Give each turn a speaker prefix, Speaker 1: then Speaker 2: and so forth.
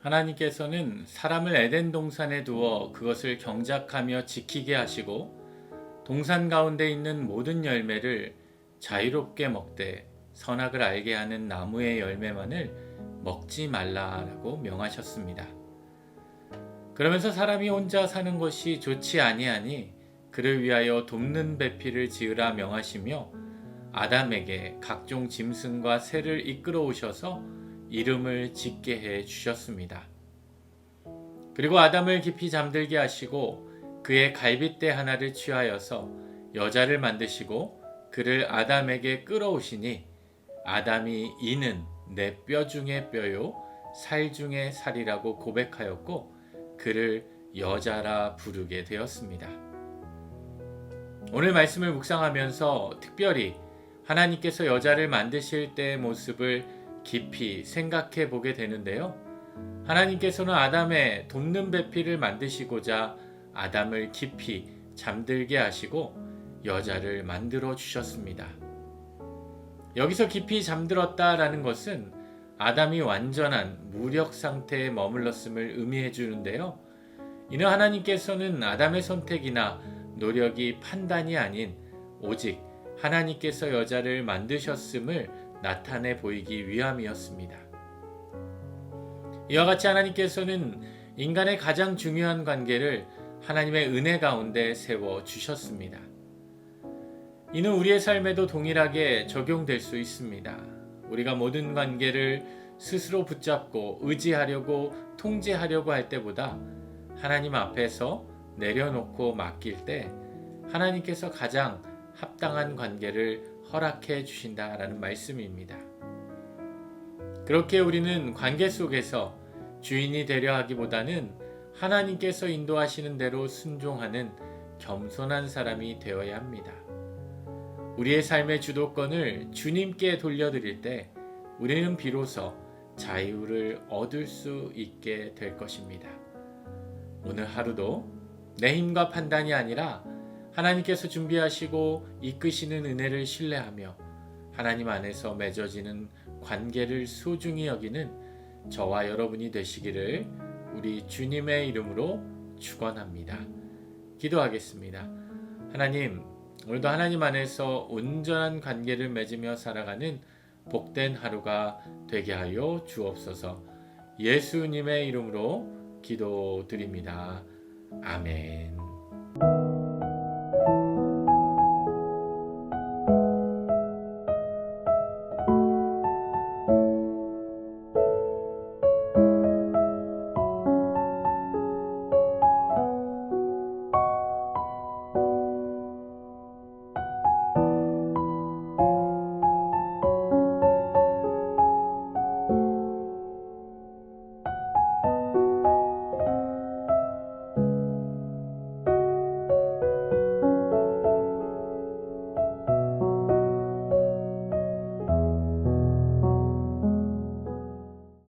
Speaker 1: 하나님께서는 사람을 에덴 동산에 두어 그것을 경작하며 지키게 하시고 동산 가운데 있는 모든 열매를 자유롭게 먹되 선악을 알게 하는 나무의 열매만을 먹지 말라라고 명하셨습니다. 그러면서 사람이 혼자 사는 것이 좋지 아니하니 그를 위하여 돕는 배필을 지으라 명하시며 아담에게 각종 짐승과 새를 이끌어 오셔서 이름을 짓게 해 주셨습니다. 그리고 아담을 깊이 잠들게 하시고 그의 갈빗대 하나를 취하여서 여자를 만드시고 그를 아담에게 끌어오시니 아담이 이는 내 뼈 중에 뼈요 살 중에 살이라고 고백하였고 그를 여자라 부르게 되었습니다. 오늘 말씀을 묵상하면서 특별히 하나님께서 여자를 만드실 때의 모습을 깊이 생각해 보게 되는데요. 하나님께서는 아담의 돕는 배필을 만드시고자 아담을 깊이 잠들게 하시고 여자를 만들어 주셨습니다. 여기서 깊이 잠들었다라는 것은 아담이 완전한 무력 상태에 머물렀음을 의미해 주는데요. 이는 하나님께서는 아담의 선택이나 노력이 판단이 아닌 오직 하나님께서 여자를 만드셨음을 나타내 보이기 위함이었습니다. 이와 같이 하나님께서는 인간의 가장 중요한 관계를 하나님의 은혜 가운데 세워 주셨습니다. 이는 우리의 삶에도 동일하게 적용될 수 있습니다. 우리가 모든 관계를 스스로 붙잡고 의지하려고 통제하려고 할 때보다 하나님 앞에서 내려놓고 맡길 때 하나님께서 가장 합당한 관계를 허락해 주신다라는 말씀입니다. 그렇게 우리는 관계 속에서 주인이 되려 하기보다는 하나님께서 인도하시는 대로 순종하는 겸손한 사람이 되어야 합니다. 우리의 삶의 주도권을 주님께 돌려드릴 때 우리는 비로소 자유를 얻을 수 있게 될 것입니다. 오늘 하루도 내 힘과 판단이 아니라 하나님께서 준비하시고 이끄시는 은혜를 신뢰하며 하나님 안에서 맺어지는 관계를 소중히 여기는 저와 여러분이 되시기를 우리 주님의 이름으로 축원합니다. 기도하겠습니다. 하나님, 오늘도 하나님 안에서 온전한 관계를 맺으며 살아가는 복된 하루가 되게 하여 주옵소서. 예수님의 이름으로 기도드립니다. 아멘.